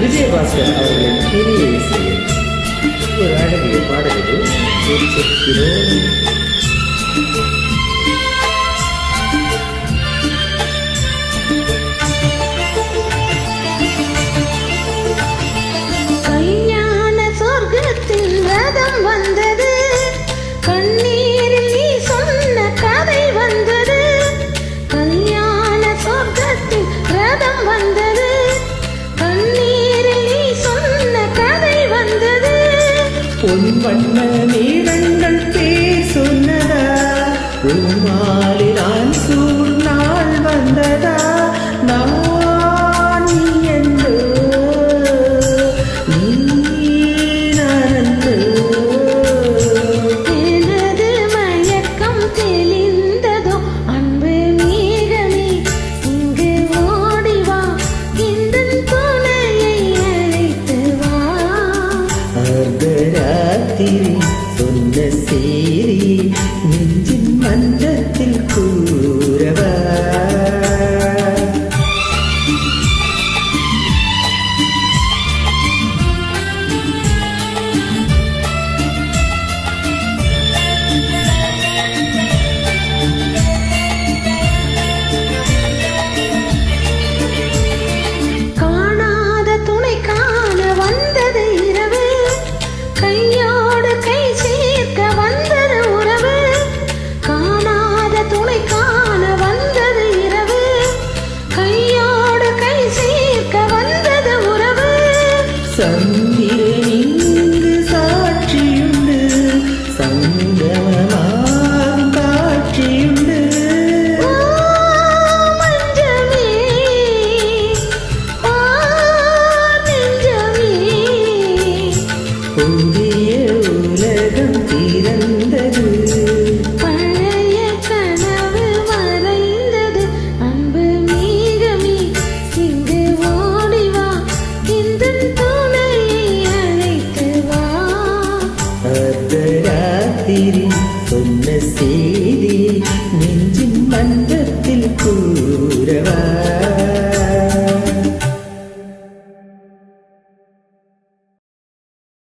விஜயபாஸ்கர் அவர்களின் பெரிய இசையில் ஒரு அழகிய பாடல்கள் பொன் வண்ண நீரங்கள் பேர் சொன்னதா உமா சந்திரனிங்கு சாட்சியுண்டு சங்கமமாம் காட்சியுண்டு. புதிய உலகம் திறந்த goodness is.